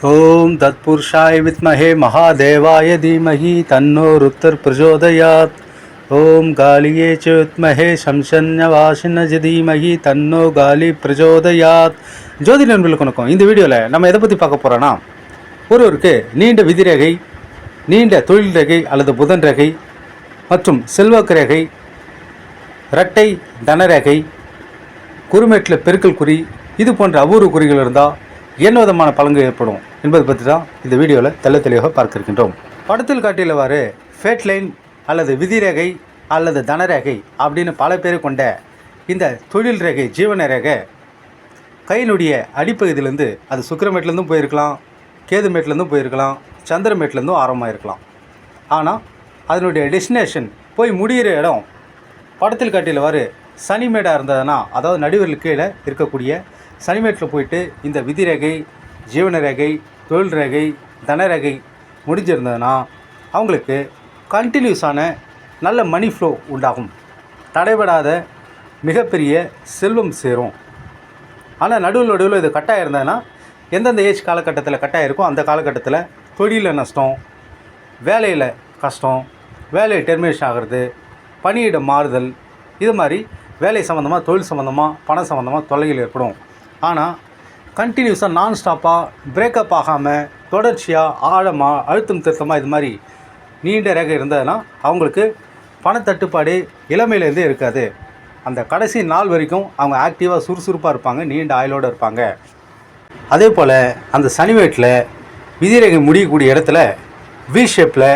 ஓம் தத்புருஷாய வித்மஹே மகாதேவாய தீமஹி தன்னோ ருத்தர் பிரச்சோதயாத் ஓம் காலியே ச வித்மஹே சம்சன்யவாசினஜ தீமஹி தன்னோ காலி பிரச்சோதயாத் ஜோதி நண்பர்களுக்கு வணக்கம் இந்த வீடியோவில் நம்ம எதை பற்றி பார்க்க போகிறோன்னா ஒருவருக்கு நீண்ட விதிரகை நீண்ட தொழில் ரேகை அல்லது புதன் ரகை மற்றும் செல்வாக்கு ரேகை இரட்டை தனரேகை குறுமேட்டில் பெருக்கல் குறி இது போன்ற அபூர்வ குறிகள் இருந்தால் என்ன விதமான பலன்கள் ஏற்படும்? என்பதை பற்றி தான் இந்த வீடியோவில் தெள்ள தெளிவாக பார்க்க இருக்கின்றோம் படத்தில் காட்டியுள்ளவாறு ஃபேட் லைன் அல்லது விதிரேகை அல்லது தனரேகை அப்படின்னு பல பேர் கொண்ட இந்த தொழில் ரேகை ஜீவன ரேகை கையினுடைய அடிப்பகுதியிலேருந்து அது சுக்கரமேட்லேருந்தும் போயிருக்கலாம் கேதுமேட்லேருந்தும் போயிருக்கலாம் சந்திரமேட்லேருந்தும் ஆரம்பமாக இருக்கலாம் ஆனால் அதனுடைய டெஸ்டினேஷன் போய் முடிகிற இடம் படத்தில் காட்டியவாறு சனிமேடாக இருந்ததுன்னா அதாவது நடுவர்கள் கீழே இருக்கக்கூடிய சனிமேட்டில் போயிட்டு இந்த விதிரேகை ஜீவன ரேகை தொழில் ரேகை தனரேகை முடிஞ்சிருந்ததுன்னா அவங்களுக்கு கண்டினியூஸான நல்ல மணி ஃப்ளோ உண்டாகும். தடைபடாத மிகப்பெரிய செல்வம் சேரும். ஆனால் நடுவில் நடுவில் இது கட்டாக இருந்ததுன்னா எந்தெந்த ஏஜ் காலகட்டத்தில் கட்டாக இருக்கோ அந்த காலகட்டத்தில் தொழிலில் நஷ்டம் வேலையில் கஷ்டம் வேலையை டெர்மினேஷன் ஆகிறது பணியிட மாறுதல் இது மாதிரி வேலை சம்மந்தமாக தொழில் சம்மந்தமாக பணம் சம்மந்தமாக தொல்லைகள் ஏற்படும். ஆனால் கண்டினியூஸாக நான் ஸ்டாப்பாக பிரேக்கப் ஆகாமல் தொடர்ச்சியாக ஆழமாக அழுத்தம் திருத்தமாக இது மாதிரி நீண்ட ரேகை இருந்ததுன்னா அவங்களுக்கு பணத்தட்டுப்பாடு இளமையிலேருந்தே இருக்காது. அந்த கடைசி நாள் வரைக்கும் அவங்க ஆக்டிவாக சுறுசுறுப்பாக இருப்பாங்க நீண்ட ஆயுளோடு இருப்பாங்க. அதே போல் அந்த சனிவேட்டில் விதிரேகை முடியக்கூடிய இடத்துல வி ஷேப்பில்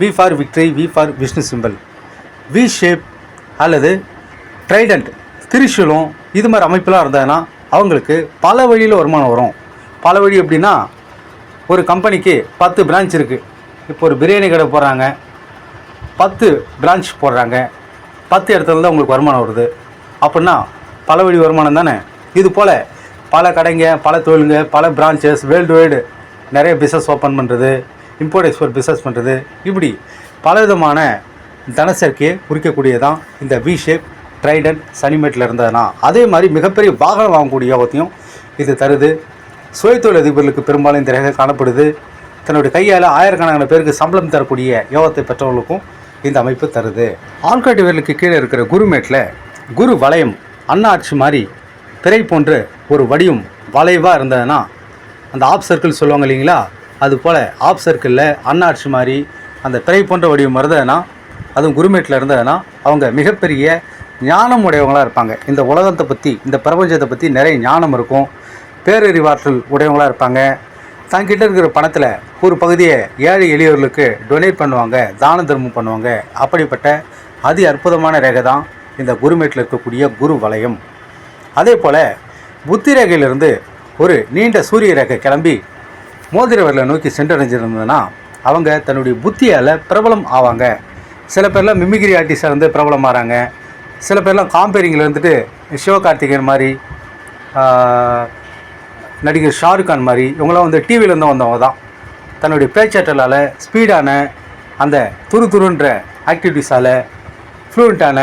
V for victory V for Vishnu simple V shape அல்லது ட்ரைடண்ட் திரிசூலம் இது மாதிரி அமைப்பெலாம் இருந்ததுன்னா அவங்களுக்கு பல வழியில் வருமானம் வரும். பல வழி எப்படின்னா ஒரு கம்பெனிக்கு பத்து பிரான்ச் இருக்குது இப்போ ஒரு பிரியாணி கடை போடுறாங்க. பத்து பிரான்ச் போடுறாங்க. பத்து இடத்துல தான் உங்களுக்கு வருமானம் வருது. அப்படின்னா பல வழி வருமானம் தானே? இது போல் பல கடைங்க பல தொழிலுங்க பல பிரான்ச்சஸ் வேர்ல்டு வைடு நிறைய பிஸ்னஸ் ஓப்பன் பண்ணுறது இம்போர்ட் எக்ஸ்போர்ட் பிஸ்னஸ் பண்ணுறது இப்படி பலவிதமான தனசேர்க்கையை குறிக்கக்கூடியதான் இந்த வி ஷேப் ட்ரைடன் சனிமேட்டில் இருந்ததுன்னா அதே மாதிரி மிகப்பெரிய வாகனம் வாங்கக்கூடிய யோகத்தையும் இது தருது. சுயத்தொழில் அதிபர்களுக்கு பெரும்பாலும் இந்த ரேகை காணப்படுது. தன்னுடைய கையால் ஆயிரக்கணக்கான பேருக்கு சம்பளம் தரக்கூடிய யோகத்தை பெற்றவர்களுக்கும் இந்த அமைப்பு தருது. ஆள்காட்டி விரலுக்கு கீழே இருக்கிற குருமேட்டில் குரு வளையம் அண்ணாட்சி மாதிரி திரை போன்று ஒரு வடிவம் வளைவாக இருந்ததுன்னா அந்த ஆப் சர்க்கிள் சொல்லுவாங்க இல்லைங்களா? அது போல் ஆப் சர்க்கிளில் அண்ணாட்சி மாதிரி அந்த திரை போன்ற வடிவம் இருந்ததுன்னா அதுவும் குருமேட்டில் இருந்ததுன்னா அவங்க மிகப்பெரிய ஞானம் உடையவங்களாக இருப்பாங்க. இந்த உலகத்தை பற்றி இந்த பிரபஞ்சத்தை பற்றி நிறைய ஞானம் இருக்கும். பேரறிவாற்றல் உடையவங்களாக இருப்பாங்க. தங்கிட்ட இருக்கிற பணத்தில் ஒரு பகுதியை ஏழை எளியவர்களுக்கு டொனேட் பண்ணுவாங்க தான தர்மம் பண்ணுவாங்க. அப்படிப்பட்ட அதி அற்புதமான ரேகை தான் இந்த குருமேட்டில் இருக்கக்கூடிய குரு வளையம் அதே போல் புத்தி ரேகையிலிருந்து ஒரு நீண்ட சூரிய ரேகை கிளம்பி மோதிரவரில் நோக்கி சென்றடைஞ்சிருந்ததுன்னா அவங்க தன்னுடைய புத்தியால் பிரபலம் ஆவாங்க. சில பேர்லாம் மிமிகிரி ஆர்டிஸ்டாக இருந்து பிரபலம் ஆகிறாங்க சில பேர்லாம் காம்பேரிங்கில் இருந்துட்டு சிவகார்த்திகேயன் மாதிரி நடிகர் ஷாருக் கான் மாதிரி இவங்களாம் வந்து டிவியிலேருந்து வந்தவங்க தான். தன்னுடைய பேச்சாற்றலால் ஸ்பீடான அந்த துரு துருன்ற ஆக்டிவிட்டீஸால் ஃப்ளூயண்ட்டான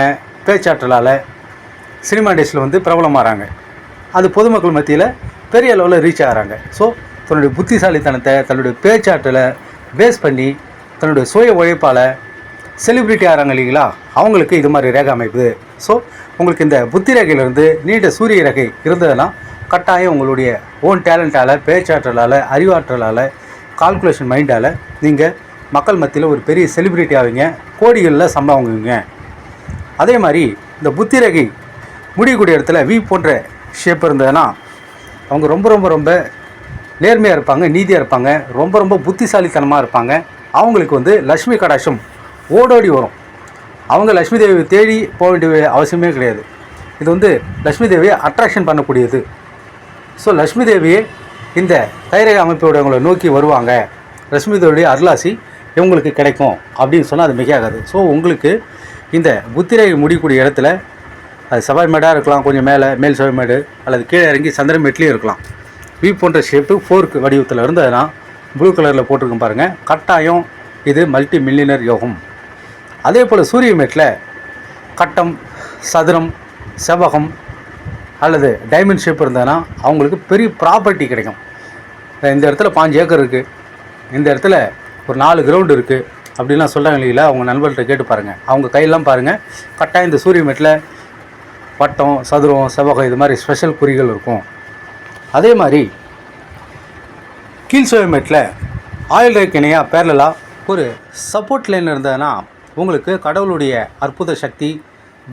பேச்சாற்றலால் சினிமா டேஸில் வந்து பிரபலமாகறாங்க அது பொதுமக்கள் மத்தியில் பெரிய அளவில் ரீச் ஆகிறாங்க. ஸோ தன்னுடைய புத்திசாலித்தனத்தை தன்னுடைய பேச்சாற்றலை பேஸ் பண்ணி தன்னுடைய சுய உழைப்பால் செலிப்ரிட்டி ஆகிறாங்க இல்லைங்களா? அவங்களுக்கு இது மாதிரி ரேகை அமைப்பு. ஸோ உங்களுக்கு இந்த புத்தி ரேகையிலிருந்து நீண்ட சூரிய ரேகை இருந்ததுன்னா கட்டாயம் உங்களுடைய ஓன் டேலண்ட்டால் பேச்சாற்றலால் அறிவாற்றலால் கால்குலேஷன் மைண்டால் நீங்கள் மக்கள் மத்தியில் ஒரு பெரிய செலிப்ரிட்டி ஆவீங்க. கோடிகளில் சம்பளம் வாங்குவீங்க. அதே மாதிரி இந்த புத்தி ரேகை முடியக்கூடிய இடத்துல வி போன்ற ஷேப் இருந்ததுன்னா அவங்க ரொம்ப ரொம்ப ரொம்ப நேர்மையாக இருப்பாங்க நீதியாக இருப்பாங்க ரொம்ப ரொம்ப புத்திசாலித்தனமாக இருப்பாங்க. அவங்களுக்கு வந்து லக்ஷ்மி கடாட்சம் ஓடோடி வரும். அவங்க லக்ஷ்மி தேவியை தேடி போக வேண்டிய அவசியமே கிடையாது. இது வந்து லக்ஷ்மி தேவியை அட்ராக்ஷன் பண்ணக்கூடியது. ஸோ லக்ஷ்மி தேவியே இந்த தைரக அமைப்போடவங்களை நோக்கி வருவாங்க. லக்ஷ்மி தேவியுடைய அருளாசி இவங்களுக்கு கிடைக்கும் அப்படின்னு சொன்னால் அது மிகையாகாது. ஸோ உங்களுக்கு இந்த புத்திரேகை முடியக்கூடிய இடத்துல அது செவ்வாய் மேடாக இருக்கலாம் கொஞ்சம் மேலே மேல் செவ்வாய் மேடு அல்லது கீழே இறங்கி சந்திரமேட்லேயும் இருக்கலாம். வி போன்ற ஷேப்பு ஃபோர்க் வடிவத்தில் இருந்ததுன்னா ப்ளூ கலரில் போட்டிருக்கும் பாருங்கள் கட்டாயம் இது மல்டி மில்லியனர் யோகம். அதே போல் சூரிய மேட்டில் கட்டம் சதுரம் செவ்வகம் அல்லது டைமண்ட் ஷேப் இருந்ததுன்னா அவங்களுக்கு பெரிய ப்ராப்பர்ட்டி கிடைக்கும். இந்த இடத்துல பாஞ்சு ஏக்கர் இருக்குது இந்த இடத்துல ஒரு நாலு கிரவுண்டு இருக்குது அப்படின்லாம் சொல்கிறாங்க இல்லைங்களா? அவங்க நண்பர்கிட்ட கேட்டு பாருங்கள் அவங்க கையெல்லாம் பாருங்கள் கட்டாயம் இந்த சூரிய மெட்டில் வட்டம் சதுரம் செவ்வகம் இது மாதிரி ஸ்பெஷல் குறிகள் இருக்கும். அதே மாதிரி கீழ் சோயமேட்டில் ஆயில் ரேக் இணையாக பேரலாக ஒரு சப்போர்ட் லைன் இருந்ததுன்னா உங்களுக்கு கடவுளுடைய அற்புத சக்தி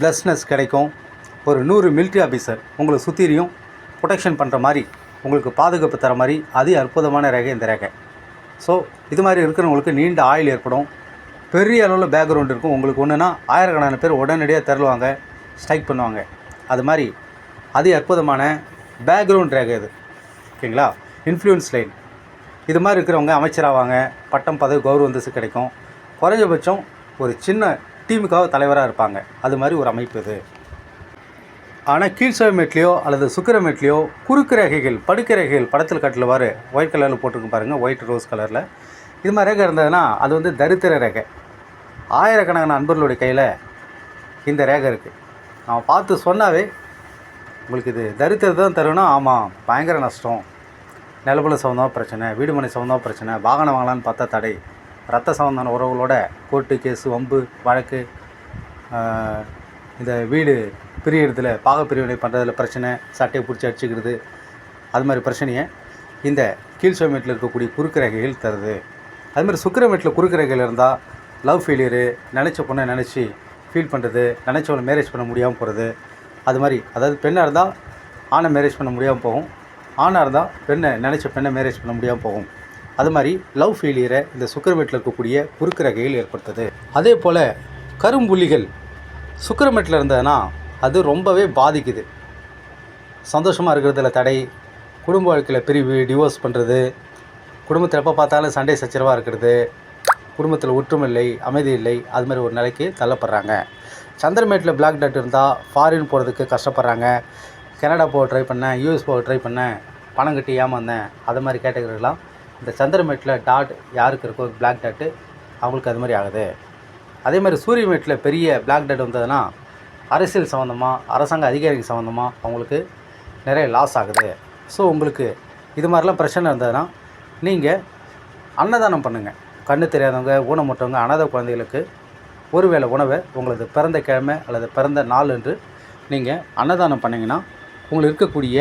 பிளஸ்னஸ் கிடைக்கும். ஒரு நூறு மிலிட்ரி ஆஃபீஸர் உங்களை சுற்றிலையும் ப்ரொடெக்ஷன் பண்ணுற மாதிரி உங்களுக்கு பாதுகாப்பு தர மாதிரி அது அற்புதமான ரேகை இந்த ரேகை. ஸோ இது மாதிரி இருக்கிறவங்களுக்கு நீண்ட ஆயில் ஏற்படும். பெரிய அளவில் பேக்ரவுண்ட் இருக்கும். உங்களுக்கு ஒன்றுனா ஆயிரக்கணக்கான பேர் உடனடியாக தருவாங்க ஸ்ட்ரைக் பண்ணுவாங்க. அது மாதிரி அது அற்புதமான பேக்ரவுண்ட் ரேகை இது. ஓகேங்களா? இன்ஃப்ளூயன்ஸ் லைன் இது மாதிரி இருக்கிறவங்க அமைச்சராவாங்க பட்டம் பதவி கௌரவந்தசு கிடைக்கும். குறைஞ்சபட்சம் ஒரு சின்ன டீமுக்காக தலைவராக இருப்பாங்க. அது மாதிரி ஒரு அமைப்பு இது. ஆனால் கீழ்சவமேட்லேயோ அல்லது சுக்கிரமேட்லேயோ குறுக்கு ரேகைகள் படுக்க ரேகைகள் படத்தில் காட்டிலவாறு ஒயிட் கலரில் போட்டிருக்கு பாருங்கள் ஒயிட் ரோஸ் கலரில் இது மாதிரி ரேகை இருந்ததுன்னா அது வந்து தரித்திர ரேகை. ஆயிரக்கணக்கான நண்பர்களுடைய கையில் இந்த ரேகை இருக்குது நம்ம பார்த்து சொன்னாவே உங்களுக்கு இது தரித்திரத்தை தான் தரும்னா ஆமாம் பயங்கர நஷ்டம். நிலப்பல சம்மந்தமாக பிரச்சனை வீடுமனை சம்மந்தமாக பிரச்சனை வாகனம் வாங்கலான்னு பார்த்தா தடை. ரத்த சம்மந்தமான உறவுகளோட கோர்ட்டு கேஸு வம்பு வழக்கு இந்த வீடு பிரியறதுல பாக பிரிவினை பண்ணுறதில் பிரச்சனை சட்டையை பிடிச்சி அடிச்சுக்கிறது அது மாதிரி பிரச்சனையை இந்த கீழ் சோமேட்டில் இருக்கக்கூடிய குறுக்கு ரேகைகள் தருது. அது மாதிரி சுக்கிரமேட்டில் குறுக்கிரகைகள் இருந்தால் லவ் ஃபெயிலியரு நினச்ச பொண்ணை நினச்சி ஃபீல் பண்ணுறது நினச்சவளை மேரேஜ் பண்ண முடியாமல் போகிறது அது மாதிரி. அதாவது பெண்ணாக இருந்தால் ஆணை மேரேஜ் பண்ண முடியாமல் போகும் ஆணாக இருந்தால் பெண்ணை நினச்ச பெண்ணை மேரேஜ் பண்ண முடியாமல் போகும். அது மாதிரி லவ் ஃபெயிலியரை இந்த சுக்கரமேட்டில் இருக்கக்கூடிய குறுக்கு ரகையில் ஏற்படுத்துது அதே போல் கரும்புள்ளிகள் சுக்கரமேட்டில் இருந்ததுன்னா அது ரொம்பவே பாதிக்குது. சந்தோஷமாக இருக்கிறதுல தடை குடும்ப வாழ்க்கையில் பிரிவு டிவோர்ஸ் பண்ணுறது குடும்பத்தில் எப்போ பார்த்தாலும் சண்டை சச்சரவாக இருக்கிறது குடும்பத்தில் ஒற்றுமை இல்லை அமைதி இல்லை அது மாதிரி ஒரு நிலைக்கு தள்ளப்படுறாங்க. சந்திரமேட்டில் பிளாக் டாட் இருந்தால் ஃபாரின் போகிறதுக்கு கஷ்டப்படுறாங்க. கனடா போக ட்ரை பண்ணேன் யூஎஸ் போக ட்ரை பண்ணேன் பணம் கட்டி ஏமாந்தேன் அது மாதிரி கேட்டகரிலாம் இந்த சந்திரமேட்டில் டாட் யாருக்கு இருக்கோ பிளாக் டாட்டு அவங்களுக்கு அது மாதிரி ஆகுது. அதே மாதிரி சூரியமேட்டில் பெரிய பிளாக் டாட் வந்ததுன்னா அரசியல் சம்மந்தமாக அரசாங்க அதிகாரிகள் சம்மந்தமாக அவங்களுக்கு நிறைய லாஸ் ஆகுது. ஸோ உங்களுக்கு இது மாதிரிலாம் பிரச்சனை இருந்ததுன்னா நீங்கள் அன்னதானம் பண்ணுங்கள் கண்ணு தெரியாதவங்க ஊனமுற்றவங்க அனாத குழந்தைகளுக்கு ஒருவேளை உணவை உங்களது பிறந்த கிழமை அல்லது பிறந்த நாள் என்று நீங்கள் அன்னதானம் பண்ணிங்கன்னா உங்களுக்கு இருக்கக்கூடிய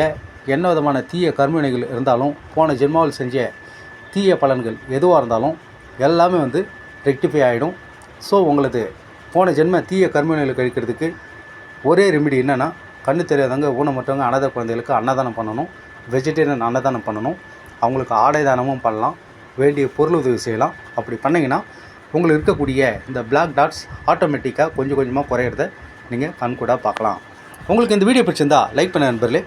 என்ன விதமான தீய கர்மவினைகள் இருந்தாலும் போன ஜென்மாவில் செஞ்ச தீய பலன்கள் எதுவாக இருந்தாலும் எல்லாமே வந்து ரெக்டிஃபை ஆகிடும் ஸோ உங்களது போன ஜென்ம தீய கர்மவினைகளை கழிக்கிறதுக்கு ஒரே ரெமிடி என்னென்னா கண்ணு தெரியாதவங்க ஊனமற்றவங்க அனாதை குழந்தைகளுக்கு அன்னதானம் பண்ணணும். வெஜிடேரியன் அன்னதானம் பண்ணணும். அவங்களுக்கு ஆடை தானமும் பண்ணலாம். வேண்டிய பொருள் உதவி செய்யலாம். அப்படி பண்ணிங்கன்னா உங்களுக்கு இருக்கக்கூடிய இந்த பிளாக் டாட்ஸ் ஆட்டோமேட்டிக்காக கொஞ்சம் கொஞ்சமாக குறையிறத நீங்கள் கண்கூடாக பார்க்கலாம். உங்களுக்கு இந்த வீடியோ பிடிச்சிருந்தா லைக் பண்ண நண்பர்களே.